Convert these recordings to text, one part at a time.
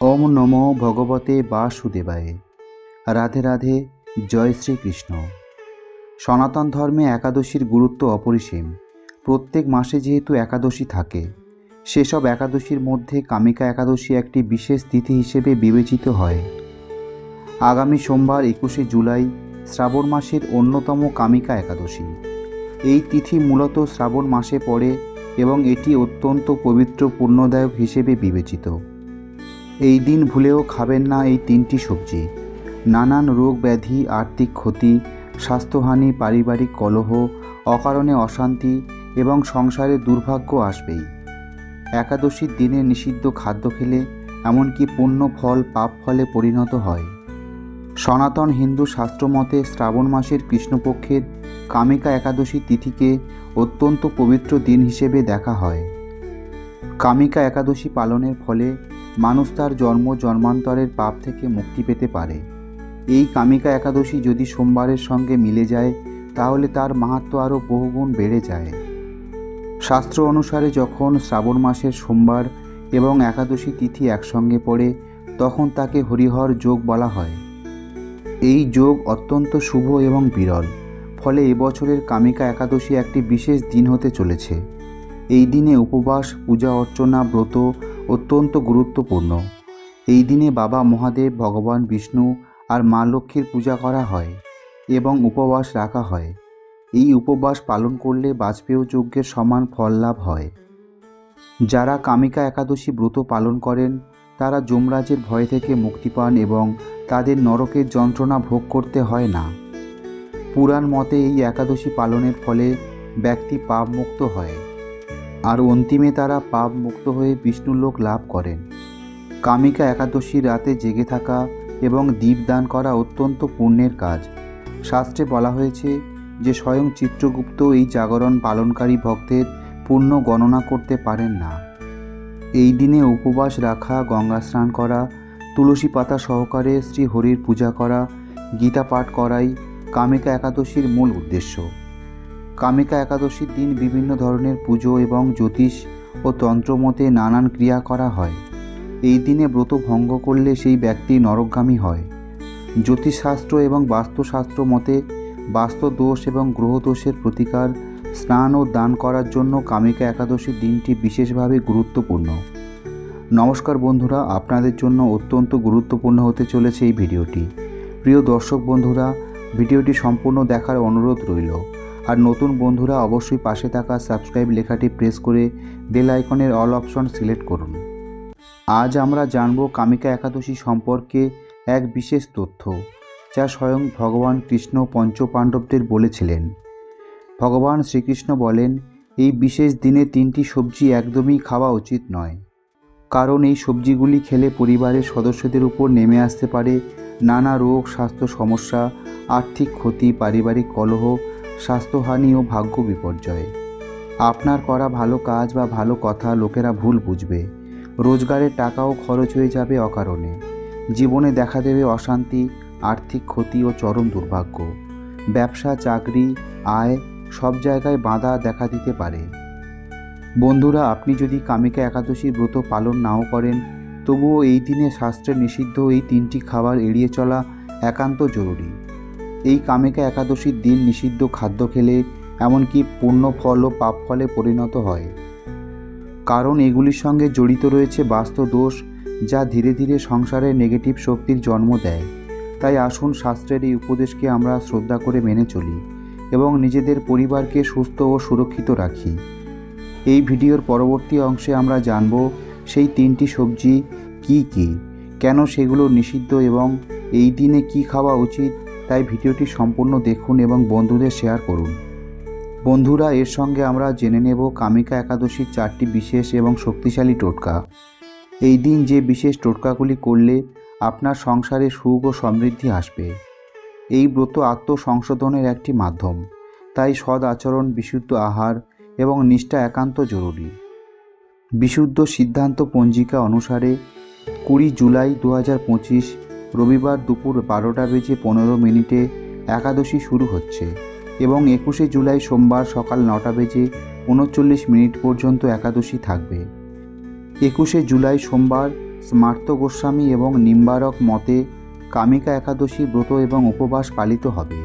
ওম নমো ভগবতে বাসুদেবায়। রাধে রাধে, জয় শ্রীকৃষ্ণ। সনাতন ধর্মে একাদশীর গুরুত্ব অপরিসীম। প্রত্যেক মাসে যেহেতু একাদশী থাকে, সেসব একাদশীর মধ্যে কামিকা একাদশী একটি বিশেষ তিথি হিসেবে বিবেচিত হয়। আগামী সোমবার একুশে জুলাই শ্রাবণ মাসের অন্যতম কামিকা একাদশী। এই তিথি মূলত শ্রাবণ মাসে পড়ে এবং এটি অত্যন্ত পবিত্র পুণ্যদায়ক হিসেবে বিবেচিত। এই দিন ভুলেও খাবেন না এই তিনটি সবজি। নানান রোগ ব্যাধি, আর্থিক ক্ষতি, স্বাস্থ্যহানি, পারিবারিক কলহ, অকারণে অশান্তি এবং সংসারে দুর্ভাগ্য আসবেই। একাদশীর দিনে নিষিদ্ধ খাদ্য খেলে এমনকি পুণ্য ফল, পাপ ফলে পরিণত হয়। সনাতন হিন্দু শাস্ত্রমতে শ্রাবণ মাসের কৃষ্ণপক্ষের কামিকা একাদশী তিথিকে অত্যন্ত পবিত্র দিন হিসেবে দেখা হয়। কামিকা একাদশী পালনের ফলে মানুষ তার জন্ম জন্মান্তরের পাপ থেকে মুক্তি পেতে পারে। এই কামিকা একাদশী যদি সোমবারের সঙ্গে মিলে যায়, তাহলে তার মাহাত্ম আরও বহুগুণ বেড়ে যায়। শাস্ত্র অনুসারে যখন শ্রাবণ মাসের সোমবার এবং একাদশী তিথি একসঙ্গে পড়ে, তখন তাকে হরিহর যোগ বলা হয়। এই যোগ অত্যন্ত শুভ এবং বিরল, ফলে এবছরের কামিকা একাদশী একটি বিশেষ দিন হতে চলেছে। এই দিনে উপবাস, পূজা অর্চনা, ব্রত অত্যন্ত গুরুত্বপূর্ণ। এই দিনে বাবা মহাদেব, ভগবান বিষ্ণু আর মা লক্ষ্মীর পূজা করা হয় এবং উপবাস রাখা হয়। এই উপবাস পালন করলে বাজপেয় যজ্ঞের সমান ফল লাভ হয়। যারা কামিকা একাদশী ব্রত পালন করেন, তারা যমরাজের ভয় থেকে মুক্তি পান এবং তাদের নরকের যন্ত্রণা ভোগ করতে হয় না। পুরাণ মতে এই একাদশী পালনের ফলে ব্যক্তি পাপ মুক্ত হয়। আর অন্তিমে তারা পাপ মুক্ত হয়ে বিষ্ণুলোক লাভ করেন। কামিকা একাদশীর রাতে জেগে থাকা এবং দীপদান করা অত্যন্ত পুণ্যের কাজ। শাস্ত্রে বলা হয়েছে যে স্বয়ং চিত্রগুপ্ত এই জাগরণ পালনকারী ভক্তের পুণ্য গণনা করতে পারেন না। এই দিনে উপবাস রাখা, গঙ্গা স্নান করা, তুলসী পাতা সহকারে শ্রী হরির পূজা করা, গীতা পাঠ করাই কামিকা একাদশীর মূল উদ্দেশ্য। কামিকা একাদশীর দিন বিভিন্ন ধরনের পুজো এবং জ্যোতিষ ও তন্ত্রমতে নানান ক্রিয়া করা হয়। এই দিনে ব্রত ভঙ্গ করলে সেই ব্যক্তি নরকগামী হয়। জ্যোতিষশাস্ত্র এবং বাস্তুশাস্ত্র মতে বাস্তু দোষ এবং গ্রহদোষের প্রতিকার, স্নান ও দান করার জন্য কামিকা একাদশীর দিনটি বিশেষভাবে গুরুত্বপূর্ণ। নমস্কার বন্ধুরা, আপনাদের জন্য অত্যন্ত গুরুত্বপূর্ণ হতে চলেছে এই ভিডিওটি। প্রিয় দর্শক বন্ধুরা, ভিডিওটি সম্পূর্ণ দেখার অনুরোধ রইল। আর নতুন বন্ধুরা অবশ্যই পাশে থাকা সাবস্ক্রাইব লেখাটি প্রেস করে বেল আইকনের অল অপশন সিলেক্ট করুন। আজ আমরা জানব কামিকা একাদশী সম্পর্কে এক বিশেষ তথ্য, যা স্বয়ং ভগবান কৃষ্ণ পঞ্চপাণ্ডবদের বলেছিলেন। ভগবান শ্রীকৃষ্ণ বলেন, এই বিশেষ দিনে তিনটি সবজি একদমই খাওয়া উচিত নয়। কারণ এই সবজিগুলি খেলে পরিবারের সদস্যদের উপর নেমে আসতে পারে নানা রোগ, স্বাস্থ্য সমস্যা, আর্থিক ক্ষতি, পারিবারিক কলহ স্বাস্থ্যহানি ও ভাগ্য বিপর্যয়। আপনার করা ভালো কাজ বা ভালো কথা লোকেরা ভুল বুঝবে। রোজগারের টাকাও খরচ হয়ে যাবে অকারণে। জীবনে দেখা দেবে অশান্তি, আর্থিক ক্ষতি ও চরম দুর্ভাগ্য। ব্যবসা, চাকরি, আয় সব জায়গায় বাধা দেখা দিতে পারে। বন্ধুরা, আপনি যদি কামিকা একাদশীর ব্রত পালন নাও করেন, তবুও এই দিনে শাস্ত্রে নিষিদ্ধ এই তিনটি খাবার এড়িয়ে চলা একান্ত জরুরি। এই কামেকা একাদশীর দিন নিষিদ্ধ খাদ্য খেলে, এমনকি পূর্ণ ফল ও পাপ ফলে পরিণত হয়। কারণ এগুলির সঙ্গে জড়িত রয়েছে বাস্তু দোষ, যা ধীরে ধীরে সংসারে নেগেটিভ শক্তির জন্ম দেয়। তাই আসুন শাস্ত্রের এই উপদেশকে আমরা শ্রদ্ধা করে মেনে চলি এবং নিজেদের পরিবারকে সুস্থ ও সুরক্ষিত রাখি। এই ভিডিওর পরবর্তী অংশে আমরা জানব, সেই তিনটি সবজি কি কি, কেন সেগুলো নিষিদ্ধ এবং এই দিনে কি খাওয়া উচিত তাই ভিডিওটি সম্পূর্ণ দেখুন এবং বন্ধুদের শেয়ার করুন। বন্ধুরা, এর সঙ্গে আমরা জেনে নেব কামিকা একাদশীর চারটি বিশেষ এবং শক্তিশালী টোটকা। এই দিন যে বিশেষ টোটকাগুলি করলে আপনার সংসারে সুখ ও সমৃদ্ধি আসবে। এই ব্রত আত্মসংশোধনের একটি মাধ্যম। তাই সদ আচরণ, বিশুদ্ধ আহার এবং নিষ্ঠা একান্ত জরুরি। বিশুদ্ধ সিদ্ধান্ত পঞ্জিকা অনুসারে কুড়ি জুলাই দু হাজার পঁচিশ রবিবার দুপুর বারোটা বেজে পনেরো মিনিটে একাদশী শুরু হচ্ছে এবং একুশে জুলাই সোমবার সকাল নটা বেজে উনচল্লিশ মিনিট পর্যন্ত একাদশী থাকবে। একুশে জুলাই সোমবার স্মার্ত গোস্বামী এবং নিম্বারক মতে কামিকা একাদশী ব্রত এবং উপবাস পালিত হবে।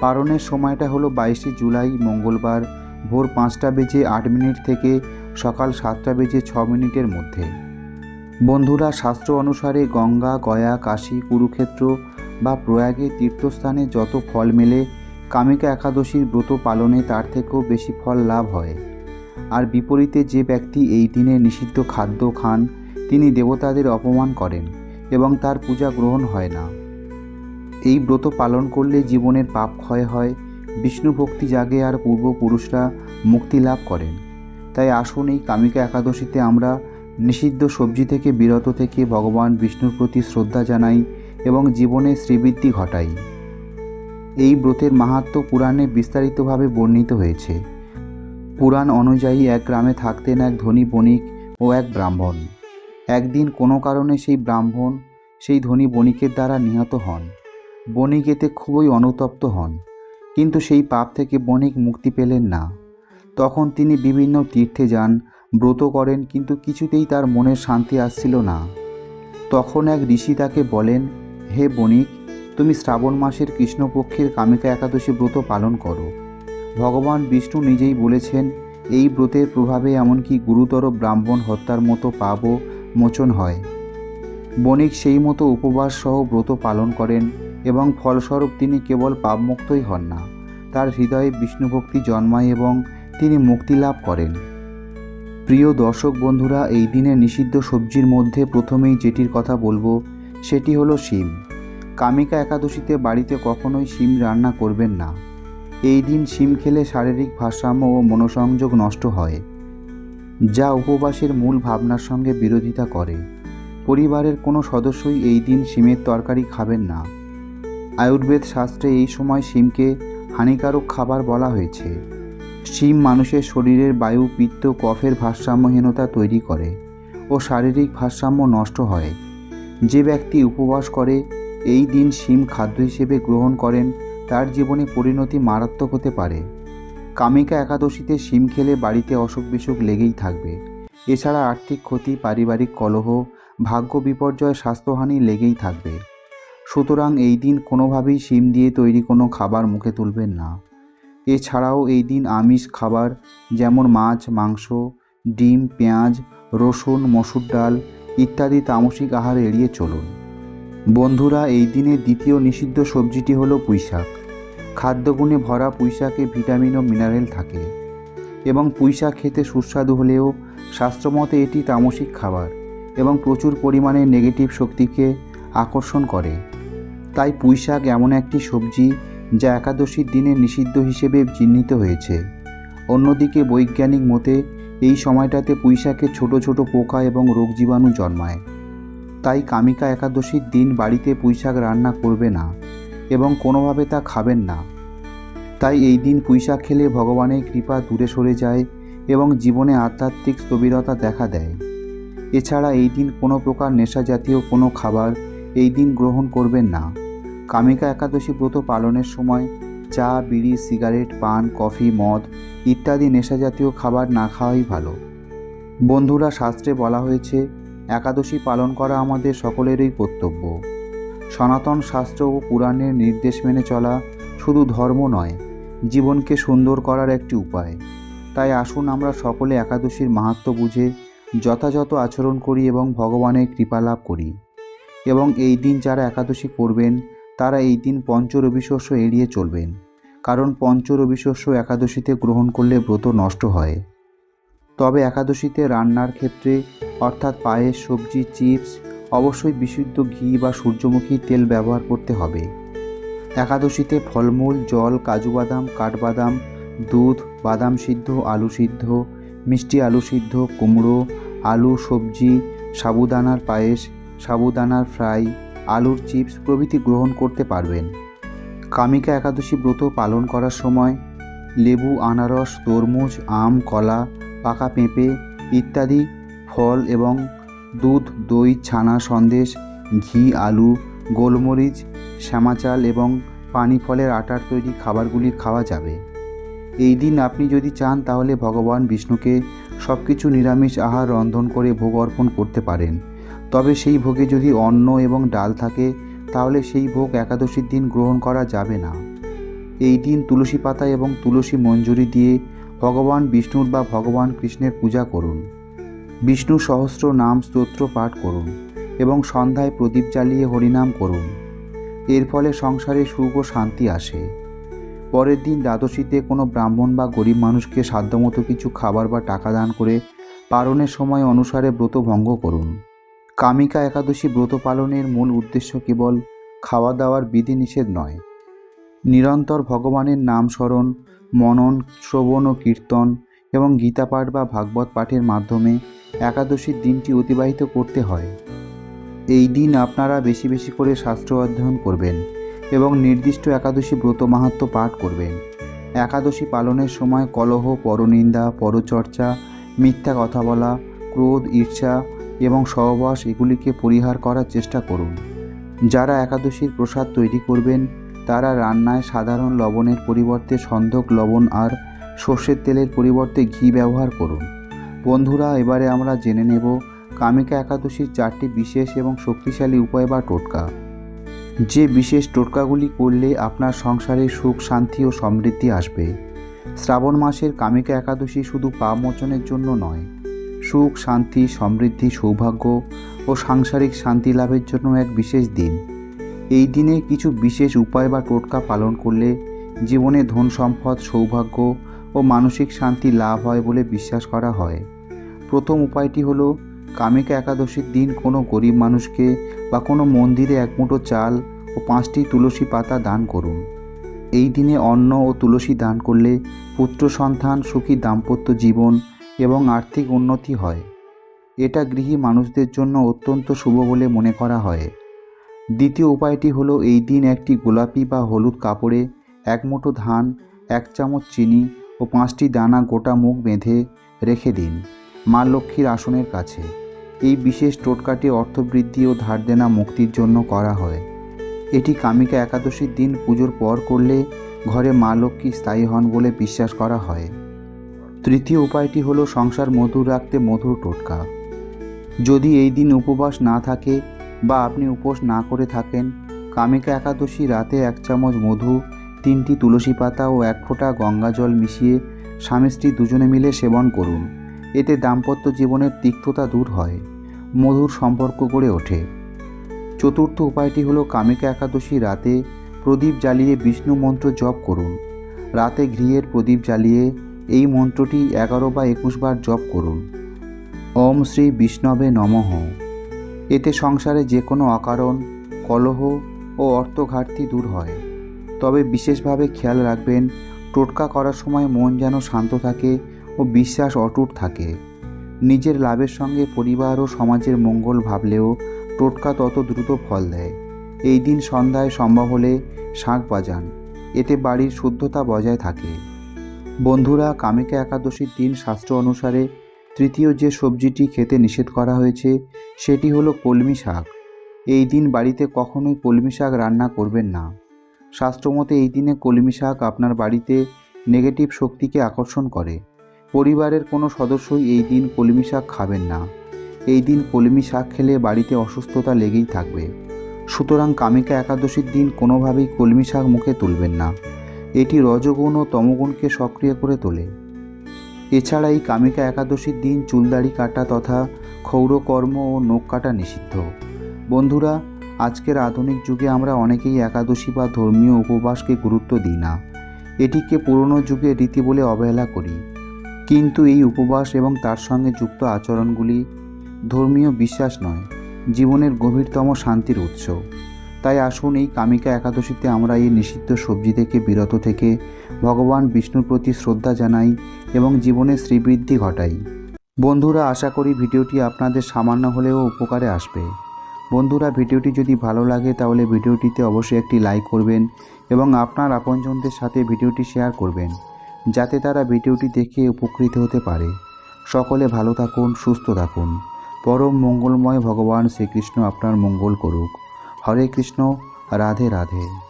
পালনের সময়টা হলো বাইশে জুলাই মঙ্গলবার ভোর পাঁচটা বেজে আট মিনিট থেকে সকাল সাতটা বেজে ছ মিনিটের মধ্যে। বন্ধুরা, শাস্ত্র অনুসারে গঙ্গা, গয়া, কাশী, কুরুক্ষেত্র বা প্রয়াগে তীর্থস্থানে যত ফল মেলে, কামিকা একাদশীর ব্রত পালনে তার থেকেও বেশি ফল লাভ হয়। আর বিপরীতে যে ব্যক্তি এই দিনে নিষিদ্ধ খাদ্য খান, তিনি দেবতাদের অপমান করেন এবং তার পূজা গ্রহণ হয় না। এই ব্রত পালন করলে জীবনের পাপ ক্ষয় হয়, বিষ্ণু ভক্তি জাগে আর পূর্বপুরুষরা মুক্তি লাভ করেন। তাই আসুন এই কামিকা একাদশীতে আমরা নিষিদ্ধ সবজি থেকে বিরত থেকে ভগবান বিষ্ণুর প্রতি শ্রদ্ধা জানাই এবং জীবনে শ্রীবৃদ্ধি ঘটাই। এই ব্রতের মাহাত্ম পুরাণে বিস্তারিতভাবে বর্ণিত হয়েছে। পুরাণ অনুযায়ী এক গ্রামে থাকতেন এক ধনী বণিক ও এক ব্রাহ্মণ। একদিন কোনো কারণে সেই ব্রাহ্মণ সেই ধনী বণিকের দ্বারা নিহত হন। বণিক এতে খুবই অনুতপ্ত হন, কিন্তু সেই পাপ থেকে বণিক মুক্তি পেলেন না। তখন তিনি বিভিন্ন তীর্থে যান ব্রত করেন, কিন্তু কিছুতেই তার মনের শান্তি আসছিল না। তখন এক ঋষি তাকে বলেন, হে বণিক, তুমি শ্রাবণ মাসের কৃষ্ণপক্ষের কামিকা একাদশী ব্রত পালন করো। ভগবান বিষ্ণু নিজেই বলেছেন, এই ব্রতের প্রভাবে এমনকি গুরুতর ব্রাহ্মণ হত্যার মতো পাপও মোচন হয়। বণিক সেই মতো উপবাস সহ ব্রত পালন করেন এবং ফলস্বরূপ তিনি কেবল পাপমুক্তই হন না, তার হৃদয়ে বিষ্ণুভক্তি জন্মায় এবং তিনি মুক্তি লাভ করেন। প্রিয় দর্শক বন্ধুরা, এই দিনে নিষিদ্ধ সবজির মধ্যে প্রথমেই যেটির কথা বলব, সেটি হলো শিম। কামিকা একাদশীতে বাড়িতে কখনোই শিম রান্না করবেন না। এই দিন শিম খেলে শারীরিক ভারসাম্য ও মনোসংযোগ নষ্ট হয়, যা উপবাসের মূল ভাবনার সঙ্গে বিরোধিতা করে। পরিবারের কোনো সদস্যই এই দিন শিমের তরকারি খাবেন না। আয়ুর্বেদ শাস্ত্রে এই সময় শিমকে হানিকারক খাবার বলা হয়েছে। শিম মানুষের শরীরের বায়ু, পিত্ত, কফের ভারসাম্যহীনতা তৈরি করে ও শারীরিক ভারসাম্য নষ্ট হয়। যে ব্যক্তি উপবাস করে, এই দিন শিম খাদ্য হিসেবে গ্রহণ করেন, তার জীবনে পরিণতি মারাত্মক হতে পারে। কামিকা একাদশীতে শিম খেলে বাড়িতে অসুখ বিসুখ লেগেই থাকবে। এছাড়া আর্থিক ক্ষতি, পারিবারিক কলহ, ভাগ্য বিপর্যয়, স্বাস্থ্যহানি লেগেই থাকবে। সুতরাং এই দিন কোনোভাবেই শিম দিয়ে তৈরি কোনো খাবার মুখে তুলবেন না। এছাড়াও এই দিন আমিষ খাবার যেমন মাছ, মাংস, ডিম, পেঁয়াজ, রসুন, মসুর ডাল ইত্যাদি তামসিক আহার এড়িয়ে চলুন। বন্ধুরা, এই দিনে দ্বিতীয় নিষিদ্ধ সবজিটি হলো পুঁইশাক। খাদ্যগুণে ভরা পুঁইশাকে ভিটামিন ও মিনারেল থাকে এবং পুঁইশাক খেতে সুস্বাদু হলেও শাস্ত্রমতে এটি তামসিক খাবার এবং প্রচুর পরিমাণে নেগেটিভ শক্তিকে আকর্ষণ করে। তাই পুঁইশাক এমন একটি সবজি যা একাদশীর দিনে নিষিদ্ধ হিসেবে চিহ্নিত হয়েছে। অন্যদিকে বৈজ্ঞানিক মতে, এই সময়টাতে পুঁইশাকে ছোট ছোট পোকা এবং রোগ জীবাণু জন্মায়। তাই কামিকা একাদশীর দিন বাড়িতে পুঁইশাক রান্না করবে না এবং কোনোভাবে তা খাবেন না। তাই এই দিন পুঁইশাক খেলে ভগবানের কৃপা দূরে সরে যায় এবং জীবনে আধ্যাত্মিক স্থবিরতা দেখা দেয়। এছাড়া এই দিন কোনো প্রকার নেশা জাতীয় কোনো খাবার এই দিন গ্রহণ করবেন না। কামিকা একাদশী ব্রত পালনের সময় চা, বিড়ি, সিগারেট, পান, কফি, মদ ইত্যাদি নেশাজাতীয় খাবার না খাওয়াই ভালো। বন্ধুরা, শাস্ত্রে বলা হয়েছে, একাদশী পালন করা আমাদের সকলেরই কর্তব্য। সনাতন শাস্ত্র ও পুরাণের নির্দেশ মেনে চলা শুধু ধর্ম নয়, জীবনকে সুন্দর করার একটি উপায়। তাই আসুন আমরা সকলে একাদশীর মাহাত্ম বুঝে যথাযথ আচরণ করি এবং ভগবানের কৃপা লাভ করি। এবং এই দিন যারা একাদশী করবেন তারা এই দিন পঞ্চ রবিশস্য এড়িয়ে চলবেন, কারণ পঞ্চ রবিশস্য একাদশীতে গ্রহণ করলে ব্রত নষ্ট হয়। তবে একাদশীতে রান্নার ক্ষেত্রে, অর্থাৎ পায়েস, সবজি, চিপস, অবশ্যই বিশুদ্ধ ঘি বা সূর্যমুখী তেল ব্যবহার করতে হবে। একাদশীতে ফলমূল, জল, কাজু বাদাম, কাঠবাদাম, দুধ, বাদাম সিদ্ধ, আলু সিদ্ধ, মিষ্টি আলু সিদ্ধ, কুমড়ো, আলু, সবজি, সাবুদানার পায়েস, সাবুদানার ফ্রাই আলুর চিপস প্রভৃতি গ্রহণ করতে পারবেন। কামিকা একাদশী ব্রত পালন করার সময় লেবু, আনারস, তরমুজ, আম, কলা, পাকা পেঁপে ইত্যাদি, ফল এবং দুধ, দই, ছানা, সন্দেশ, ঘি, আলু, গোলমরিচ, শ্যামাচাল এবং পানি ফলের আটার তৈরি খাবারগুলি খাওয়া যাবে। এই দিন আপনি যদি চান তাহলে ভগবান বিষ্ণুকে সব কিছু নিরামিষ আহার রন্ধন করে ভোগ অর্পণ করতে পারেন। তবে সেই ভোগে যদি অন্ন এবং ডাল থাকে, তাহলে সেই ভোগ একাদশীর দিন গ্রহণ করা যাবে না। এই দিন তুলসী পাতা এবং তুলসী মঞ্জুরি দিয়ে ভগবান বিষ্ণুর বা ভগবান কৃষ্ণের পূজা করুন। বিষ্ণু সহস্র নাম স্তোত্র পাঠ করুন এবং সন্ধ্যায় প্রদীপ জ্বালিয়ে হরিনাম করুন। এর ফলে সংসারে সুখ ও শান্তি আসে। পরের দিন দ্বাদশীতে কোনো ব্রাহ্মণ বা গরিব মানুষকে সাধ্যমতো কিছু খাবার বা টাকা দান করে পারণের সময় অনুসারে ব্রত ভঙ্গ করুন। কামিকা একাদশী ব্রত পালনের মূল উদ্দেশ্য কেবল খাওয়া দাওয়ার বিধিনিষেধ নয়। নিরন্তর ভগবানের নাম স্মরণ, মনন, শ্রবণ ও কীর্তন এবং গীতা পাঠ বা ভাগবত পাঠের মাধ্যমে একাদশীর দিনটি অতিবাহিত করতে হয়। এই দিন আপনারা বেশি বেশি করে শাস্ত্র অধ্যয়ন করবেন এবং নির্দিষ্ট একাদশী ব্রত মাহাত্ম্য পাঠ করবেন। একাদশী পালনের সময় কলহ, পরনিন্দা, পরচর্চা, মিথ্যা কথা বলা, ক্রোধ, ঈর্ষা এবং সহবাস এগুলিকে পরিহার করার চেষ্টা করুন। যারা একাদশীর প্রসাদ তৈরি করবেন, তারা রান্নায় সাধারণ লবণের পরিবর্তে সন্ধক লবণ আর সর্ষের তেলের পরিবর্তে ঘি ব্যবহার করুন। বন্ধুরা, এবারে আমরা জেনে নেব কামিকা একাদশীর চারটি বিশেষ এবং শক্তিশালী উপায় বা টোটকা। যে বিশেষ টোটকাগুলি করলে আপনার সংসারে সুখ, শান্তি ও সমৃদ্ধি আসবে। শ্রাবণ মাসের কামিকা একাদশী শুধু পাপ মোচনের জন্য নয় সুখ, শান্তি, সমৃদ্ধি, সৌভাগ্য ও সাংসারিক শান্তি লাভের জন্য এক বিশেষ দিন। এই দিনে কিছু বিশেষ উপায় বা টোটকা পালন করলে জীবনে ধন সম্পদ, সৌভাগ্য ও মানসিক শান্তি লাভ হয় বলে বিশ্বাস করা হয়। প্রথম উপায়টি হলো, কামিকা একাদশীর দিন কোনো গরিব মানুষকে বা কোনো মন্দিরে এক মুঠো চাল ও পাঁচটি তুলসী পাতা দান করুন। এই দিনে অন্ন ও তুলসী দান করলে পুত্র সন্তান, সুখী দাম্পত্য জীবন এবং আর্থিক উন্নতি হয়। এটা গৃহী মানুষদের জন্য অত্যন্ত শুভ বলে মনে করা হয়। দ্বিতীয় উপায়টি হলো এই দিন একটি গোলাপি বা হলুদ কাপড়ে এক মুঠো ধান, এক চামচ চিনি ও পাঁচটি দানা গোটা মুখ বেঁধে রেখে দিন মা লক্ষ্মীর আসনের কাছে। এই বিশেষ টোটকাটি অর্থবৃদ্ধি ও ধার দেনা মুক্তির জন্য করা হয়। এটি কামিকা একাদশীর দিন পুজোর পর করলে ঘরে মা লক্ষ্মী স্থায়ী হন বলে বিশ্বাস করা হয়। তৃতীয় উপায়টি হলো সংসার মধুর রাখতে মধুর টোটকা। যদি এই দিন উপবাস না থাকে বা আপনি উপোস না করে থাকেন, কামিকা একাদশী রাতে এক চামচ মধু, তিনটি তুলসী পাতা ও এক ফোঁটা গঙ্গা জল মিশিয়ে স্বামী স্ত্রী দুজনে মিলে সেবন করুন। এতে দাম্পত্য জীবনের তিক্ততা দূর হয়, মধুর সম্পর্ক গড়ে ওঠে। চতুর্থ উপায়টি হলো কামিকা একাদশী রাতে প্রদীপ জ্বালিয়ে বিষ্ণু মন্ত্র জপ করুন। রাতে গৃহের প্রদীপ জ্বালিয়ে এই মন্ত্রটি এগারো বা একুশ বার জপ করুন। ওম শ্রী বিষ্ণবে নমঃ। এতে সংসারে যে কোনো অকারণ কলহ ও অর্থ ঘাটতি দূর হয়। তবে বিশেষভাবে খেয়াল রাখবেন, টোটকা করার সময় মন যেন শান্ত থাকে ও বিশ্বাস অটুট থাকে। নিজের লাভের সঙ্গে পরিবার ও সমাজের মঙ্গল ভাবলেও টোটকা তত দ্রুত ফল দেয়। এই দিন সন্ধ্যায় সম্ভব হলে শাঁখ বাজান। এতে বাড়ির শুদ্ধতা বজায় থাকে। বন্ধুরা, কামিকা একাদশীর দিন শাস্ত্র অনুসারে তৃতীয় যে সবজিটি খেতে নিষেধ করা হয়েছে, সেটি হলো কলমি শাক। এই দিন বাড়িতে কখনোই কলমি শাক রান্না করবেন না। শাস্ত্রমতে এই দিনে কলমি শাক আপনার বাড়িতে নেগেটিভ শক্তিকে আকর্ষণ করে। পরিবারের কোনো সদস্যই এই দিন কলমি শাক খাবেন না। এই দিন কলমি শাক খেলে বাড়িতে অসুস্থতা লেগেই থাকবে। সুতরাং কামিকা একাদশীর দিন কোনোভাবেই কলমি শাক মুখে তুলবেন না। এটি রজগুণ ও তমগুণকে সক্রিয় করে তোলে। এছাড়া এই কামিকা একাদশীর দিন চুলদাড়ি কাটা তথা ক্ষৌরকর্ম ও নখ কাটা নিষিদ্ধ। বন্ধুরা, আজকের আধুনিক যুগে আমরা অনেকেই একাদশী বা ধর্মীয় উপবাসকে গুরুত্ব দিই না। এটিকে পুরনো যুগের রীতি বলে অবহেলা করি। কিন্তু এই উপবাস এবং তার সঙ্গে যুক্ত আচরণগুলি ধর্মীয় বিশ্বাস নয়, জীবনের গভীরতম শান্তির উৎস। তাই আসুন এই কামিকা একাদশীতে আমরা এই নিষিদ্ধ সবজি থেকে বিরত থেকে ভগবান বিষ্ণুর প্রতি শ্রদ্ধা জানাই এবং জীবনে শ্রীবৃদ্ধি ঘটাই। বন্ধুরা, আশা করি ভিডিওটি আপনাদের সামান্য হলেও উপকারে আসবে। বন্ধুরা, ভিডিওটি যদি ভালো লাগে তাহলে ভিডিওটিতে অবশ্যই একটি লাইক করবেন এবং আপনার আপনজনদের সাথে ভিডিওটি শেয়ার করবেন, যাতে তারা ভিডিওটি দেখে উপকৃত হতে পারে। সকলে ভালো থাকুন, সুস্থ থাকুন। পরম মঙ্গলময় ভগবান শ্রীকৃষ্ণ আপনার মঙ্গল করুক। হরে কৃষ্ণ রাধে রাধে।